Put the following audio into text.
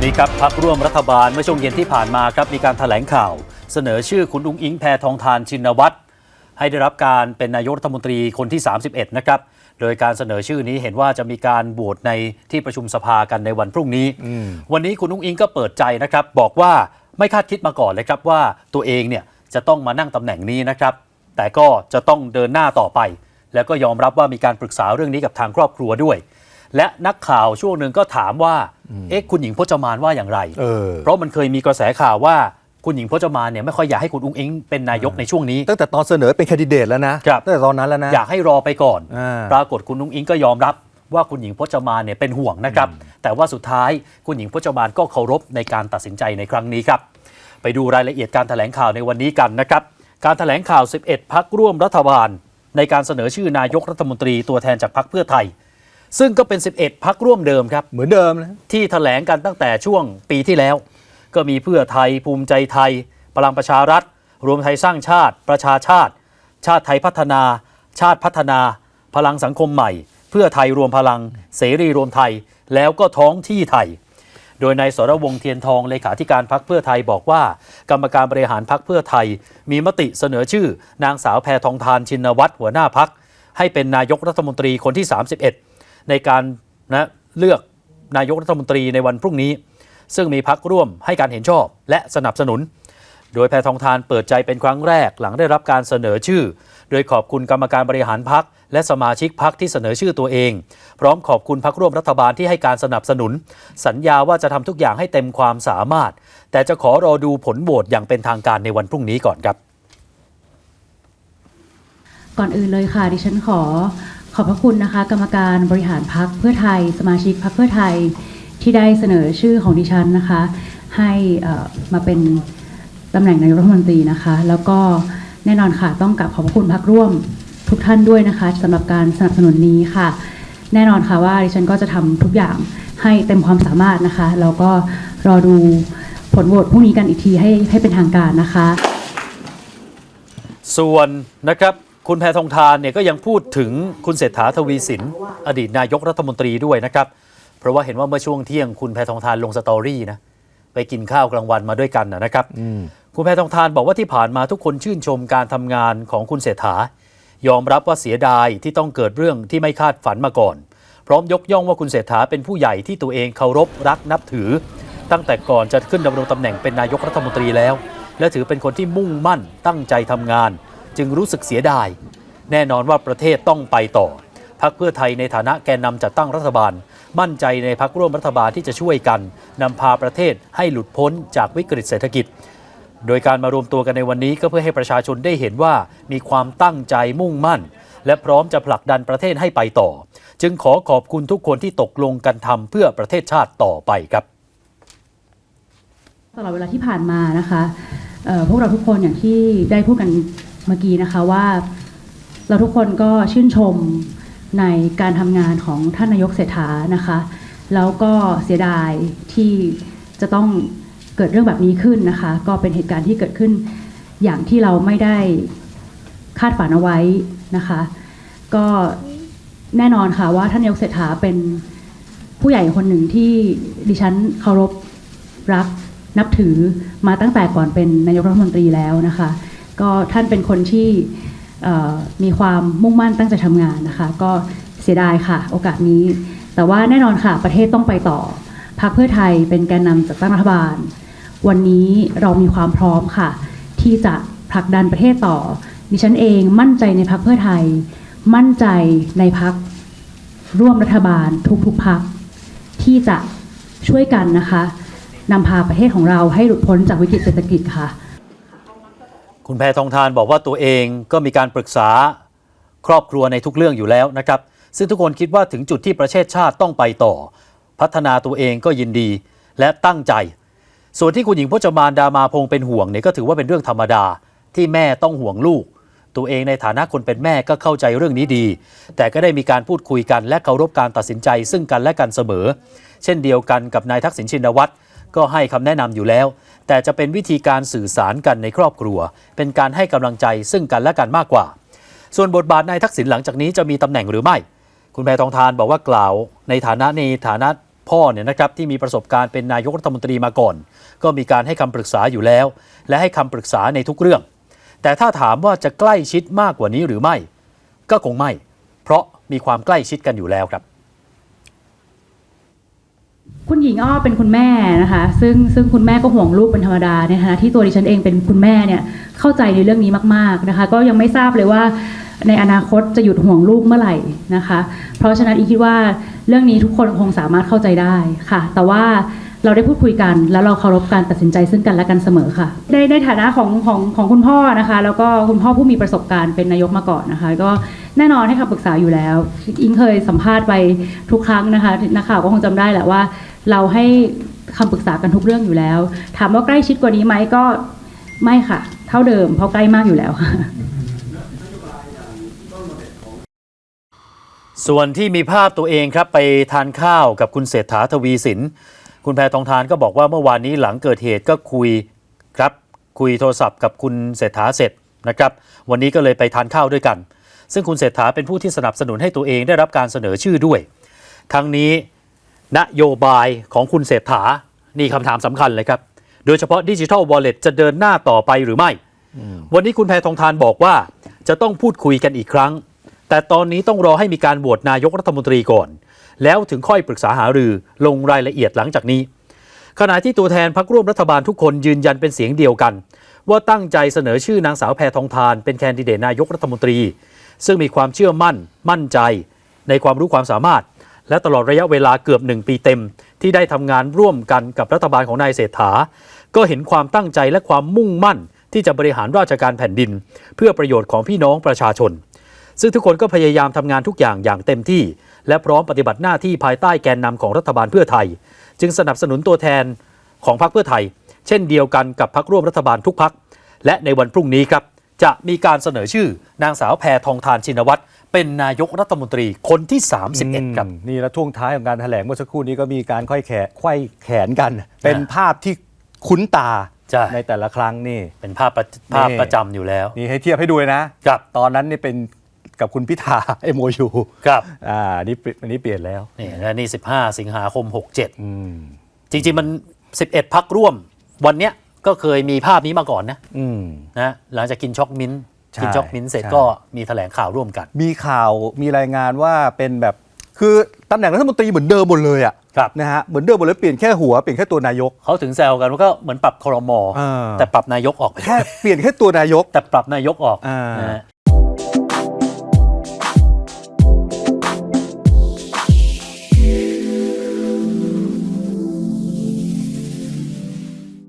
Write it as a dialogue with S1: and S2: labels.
S1: วันนี้ครับพักร่วมรัฐบาลเมื่อช่วงเย็นที่ผ่านมาครับมีการแถลงข่าว เสนอชื่อคุณอุ้งอิงแพทองทานชินวัตรให้ได้รับการเป็นนายกรัฐมนตรีคนที่ 31 นะครับ โดยการเสนอชื่อนี้เห็นว่าจะมีการโหวตในที่ประชุมสภากันในวันพรุ่งนี้ วันนี้คุณอุ้งอิงก็เปิดใจนะครับ บอกว่าไม่คาดคิดมาก่อนเลยครับว่าตัวเองเนี่ยจะต้องมานั่งตำแหน่งนี้นะครับ แต่ก็จะต้องเดินหน้าต่อไป แล้วก็ยอมรับว่ามีการปรึกษาเรื่องนี้กับทางครอบครัวด้วย และนักข่าวช่วงหนึ่งก็ถามว่า เอ๊ะคุณหญิงพจมานว่าอย่างไร
S2: เออ
S1: เพราะมันเคยมีกระแสข่าวว่าคุณหญิงพจมานเนี่ยไม่ค่อยอยากให้คุณอุ้งอิงเป็นนายกในช่วงนี้
S2: ตั้งแต่ตอนเสนอเป็นแคนดิเดตแล้วนะครับ ตั้งแต่ตอนนั้นแล้วนะ
S1: อยากให้รอไปก่อน
S2: อ่า
S1: ปรากฏคุณนุ้งอิงก็ยอมรับว่าคุณหญิงพจมานเนี่ยเป็นห่วงนะครับ แต่ว่าสุดท้ายคุณหญิงพจมานก็เคารพในการตัดสินใจในครั้งนี้ครับ ไปดูรายละเอียดการแถลงข่าวในวันนี้กันนะครับ การแถลงข่าว 11 พักร่วมรัฐบาล ในการเสนอชื่อนายกรัฐมนตรีตัวแทนจากพักเพื่อไทย ซึ่งก็เป็น 11 พักร่วมเดิมครับ
S2: เหมือนเดิมนะ
S1: ที่แถลงกันตั้งแต่ช่วงปีที่แล้ว ก็มีเพื่อไทยภูมิใจไทย พลังประชารัฐ รวมไทยสร้างชาติ ประชาชาติ ชาติไทยพัฒนา ชาติพัฒนา พลังสังคมใหม่ เพื่อไทยรวมพลัง เสรีรวมไทย แล้วก็ท้องที่ไทย โดยนายสรวงศ์เทียนทองเลขาธิการพักเพื่อไทยบอกว่า กรรมการบริหารพักเพื่อไทย มีมติเสนอชื่อ นางสาวแพทองทานชินวัตรหัวหน้าพักให้เป็นนายกรัฐมนตรีคนที่ 31 ในการนะเลือกนายกรัฐมนตรีในวันพรุ่งนี้ ซึ่งมีพักร่วมให้การเห็นชอบและสนับสนุน โดยแพทองทานเปิดใจเป็นครั้งแรกหลังได้รับการเสนอชื่อ โดยขอบคุณกรรมการบริหารพักและสมาชิกพักที่เสนอชื่อตัวเอง พร้อมขอบคุณพักร่วมรัฐบาลที่ให้การสนับสนุน สัญญาว่าจะทำทุกอย่างให้เต็มความสามารถ แต่จะขอรอดูผลโหวตอย่างเป็นทางการในวันพรุ่งนี้ก่อนครับ
S3: ก่อนอื่นเลยค่ะดิฉันขอ ขอบพระคุณนะคะ กรรมการบริหารพักเพื่อไทย สมาชิกพักเพื่อไทยที่ได้เสนอชื่อของดิฉันนะคะ ให้มาเป็นตำแหน่งนายกรัฐมนตรีนะคะ แล้วก็แน่นอนค่ะต้องกลับขอบพระคุณพักร่วมทุกท่านด้วยนะคะสำหรับการสนับสนุนนี้ค่ะ แน่นอนค่ะว่าดิฉันก็จะทำทุกอย่างให้เต็มความสามารถนะคะแล้วก็รอดูผลโหวตพรุ่งนี้กันอีกทีให้ให้เป็นทางการนะคะ
S1: ส่วนนะครับ คุณแพทองทานเนี่ยก็ยังพูดถึงคุณเศรษฐาทวีสิน อดีตนายกรัฐมนตรีด้วยนะครับ เพราะว่าเห็นว่าเมื่อช่วงเที่ยงคุณแพทองทานลงสตอรี่นะไปกินข้าวกลางวันมาด้วยกันนะนะครับคุณแพทองทานบอกว่าที่ผ่านมาทุกคนชื่นชมการทำงานของคุณเศรษฐายอมรับว่าเสียดายที่ต้องเกิดเรื่องที่ไม่คาดฝันมาก่อน พร้อมยกย่องว่าคุณเศรษฐาเป็นผู้ใหญ่ที่ตัวเองเคารพรักนับถือ ตั้งแต่ก่อนจะขึ้นดำรงตำแหน่งเป็นนายกรัฐมนตรีแล้ว และถือเป็นคนที่มุ่งมั่นตั้งใจทำงาน จึงรู้สึกเสียดาย แน่นอนว่าประเทศต้องไปต่อพักเพื่อไทยในฐานะแกนนำจัดตั้งรัฐบาล มั่นใจในพักร่วมรัฐบาลที่จะช่วยกันนำพาประเทศให้หลุดพ้นจากวิกฤตเศรษฐกิจ โดยการมารวมตัวกันในวันนี้ก็เพื่อให้ประชาชนได้เห็นว่ามีความตั้งใจมุ่งมั่น และพร้อมจะผลักดันประเทศให้ไปต่อ จึงขอขอบคุณทุกคนที่ตกลงกันทำเพื่อประเทศชาติต่อไปครับ
S3: ตลอดเวลาที่ผ่านมานะคะพวกเราทุกคนอย่างที่ได้พูดกัน เมื่อกี้นะคะว่าเราทุกคนก็ชื่นชมในการทำงานของท่านนายกเศรษฐานะคะ แล้วก็เสียดายที่จะต้องเกิดเรื่องแบบนี้ขึ้นนะคะ ก็เป็นเหตุการณ์ที่เกิดขึ้นอย่างที่เราไม่ได้คาดฝันเอาไว้นะคะ ก็แน่นอนค่ะว่าท่านนายกเศรษฐาเป็นผู้ใหญ่คนหนึ่งที่ดิฉันเคารพรักนับถือมาตั้งแต่ก่อนเป็นนายกรัฐมนตรีแล้วนะคะ ก็ท่านเป็นคนที่มีความมุ่งมั่นตั้งใจทำงานนะคะ ก็เสียดายค่ะ โอกาสนี้ แต่ว่าแน่นอนค่ะ ประเทศต้องไปต่อพรรคเพื่อไทยเป็นแกนนำจัดตั้งรัฐบาล วันนี้เรามีความพร้อมค่ะ ที่จะผลักดันประเทศต่อ ดิฉันเองมั่นใจในพรรคเพื่อไทย มั่นใจในพรรคร่วมรัฐบาลทุกๆพรรคที่จะช่วยกันนะคะนำพาประเทศของเราให้หลุดพ้นจากวิกฤตเศรษฐกิจค่ะ
S1: คุณแพทองทานบอกว่าตัวเองก็มีการปรึกษาครอบครัวในทุกเรื่องอยู่แล้วนะครับ ซึ่งทุกคนคิดว่าถึงจุดที่ประเทศชาติต้องไปต่อ พัฒนาตัวเองก็ยินดีและตั้งใจ ส่วนที่คุณหญิงพจมานดามาพงเป็นห่วงเนี่ยก็ถือว่าเป็นเรื่องธรรมดาที่แม่ต้องห่วงลูก ตัวเองในฐานะคนเป็นแม่ก็เข้าใจเรื่องนี้ดี แต่ก็ได้มีการพูดคุยกันและเคารพการตัดสินใจซึ่งกันและกันเสมอ เช่นเดียวกันกับนายทักษิณชินวัตร ก็ให้คำแนะนำอยู่แล้ว แต่จะเป็นวิธีการสื่อสารกันในครอบครัว เป็นการให้กำลังใจซึ่งกันและกันมากกว่า ส่วนบทบาทนายทักษิณหลังจากนี้จะมีตำแหน่งหรือไม่ คุณแพทองทานบอกว่ากล่าวในฐานะในฐานะพ่อเนี่ยนะครับที่มีประสบการณ์เป็นนายกรัฐมนตรีมาก่อน ก็มีการให้คำปรึกษาอยู่แล้ว และให้คำปรึกษาในทุกเรื่อง แต่ถ้าถามว่าจะใกล้ชิดมากกว่านี้หรือไม่ ก็คงไม่ เพราะมีความใกล้ชิดกันอยู่แล้วครับ
S3: คุณหญิงอ้อเป็นคุณแม่นะคะ ซึ่งซึ่งคุณแม่ก็ห่วงลูกเป็นธรรมดาในฐานะที่ตัวดิฉันเองเป็นคุณแม่เนี่ยเข้าใจในเรื่องนี้มากๆนะคะ ก็ยังไม่ทราบเลยว่าในอนาคตจะหยุดห่วงลูกเมื่อไหร่นะคะ เพราะฉะนั้นอีคิดว่าเรื่องนี้ทุกคนคงสามารถเข้าใจได้ค่ะ แต่ว่า เราได้พูดคุยกัน แล้วเราเคารพการตัดสินใจซึ่งกันและกันเสมอค่ะ ในในฐานะของของของคุณพ่อนะคะ แล้วก็คุณพ่อผู้มีประสบการณ์เป็นนายกมาก่อนนะคะ ก็แน่นอนให้คำปรึกษาอยู่แล้ว อิงเคยสัมภาษณ์ไปทุกครั้งนะคะนักข่าวก็คงจำได้แหละว่า เราให้คำปรึกษากันทุกเรื่องอยู่แล้ว ถามว่าใกล้ชิดกว่านี้ไหมก็ไม่ค่ะ เท่าเดิมเพราะใกล้มากอยู่แล้วค่ะ
S1: ส่วนที่มีภาพตัวเองครับไปทานข้าวกับคุณเศรษฐาทวีสิน คุณแพทองทานก็บอกว่าเมื่อวานนี้หลังเกิดเหตุก็คุยครับคุยโทรศัพท์กับคุณเศรษฐาเสร็จนะครับวันนี้ก็เลยไปทานข้าวด้วยกัน ซึ่งคุณเศรษฐาเป็นผู้ที่สนับสนุนให้ตัวเองได้รับการเสนอชื่อด้วย ทั้งนี้นโยบายของคุณเศรษฐานี่คำถามสำคัญเลยครับ โดยเฉพาะดิจิทัลวอลเล็ตจะเดินหน้าต่อไปหรือไม่ วันนี้คุณแพทองทานบอกว่า จะต้องพูดคุยกันอีกครั้ง แต่ตอนนี้ต้องรอให้มีการโหวตนายกรัฐมนตรีก่อน แล้วถึงค่อยปรึกษาหารือลงรายละเอียดหลังจากนี้ ขณะที่ตัวแทนพักร่วมรัฐบาลทุกคนยืนยันเป็นเสียงเดียวกัน ว่าตั้งใจเสนอชื่อนางสาวแพทองทาน เป็นแคนดิเดตนายกรัฐมนตรี ซึ่งมีความเชื่อมั่น มั่นใจ ในความรู้ความสามารถ และตลอดระยะเวลาเกือบหนึ่งปีเต็ม ที่ได้ทำงานร่วมกันกับรัฐบาลของนายเศรษฐา ก็เห็นความตั้งใจและความมุ่งมั่นที่จะบริหารราชการแผ่นดิน เพื่อประโยชน์ของพี่น้องประชาชน ซึ่งทุกคนก็พยายามทำงานทุกอย่างอย่างเต็มที่ และพร้อมปฏิบัติหน้าที่ภายใต้แกนนำของรัฐบาลเพื่อไทย จึงสนับสนุนตัวแทนของพรรคเพื่อไทย เช่นเดียวกันกับพรรคร่วมรัฐบาลทุกพรรคและในวันพรุ่งนี้ครับจะมีการเสนอชื่อนางสาวแพทองทานชินวัตรเป็นนายกรัฐมนตรีคนที่ 31ครับ
S2: อืมนี่แล้วช่วงท้ายของการแถลงเมื่อสักครู่นี้ก็มีการค่อยแขนไขว้แขนกัน เป็นภาพที่คุ้นตา
S1: ใช่
S2: แต่ละครั้งนี่
S1: เป็นภาพประภาพประจำอยู่แล้ว
S2: นี่ให้เทียบให้ดูเลยนะ
S1: ครับ
S2: ตอนนั้นนี่เป็น กับคุณพิธาเอโมยู
S1: ครับ
S2: อ่านี่เปลี่ยนอันนี้เปลี่ยนแล้ว
S1: นี่และนี่ 15 สิงหาคม 67
S2: อืม
S1: จริง ๆ มัน 11 พักร่วม วันเนี้ยก็เคยมีภาพนี้มาก่อนนะ
S2: อืม
S1: นะหลังจากกินช็อกมิ้นท์
S2: ใช่
S1: กินช็อกมิ้นท์เสร็จ
S2: ใช่
S1: ก็มีแถลงข่าวร่วมกัน
S2: มีข่าวมีรายงานว่าเป็นแบบคือตำแหน่งรัฐมนตรีเหมือนเดิมหมดเลยอะ
S1: ครับ
S2: นะฮะเหมือนเดิมหมดเลยเปลี่ยนแค่หัวเปลี่ยนแค่ตัวนายก
S1: เขาถึงแซวกันว่าก็เหมือนปรับครม
S2: อ่า
S1: แต่ปรับนายกออกไป
S2: แค่เปลี่ยนแค่ตัวนายก
S1: แต่ปรับนายกออก
S2: อ่าน
S1: นะฮะ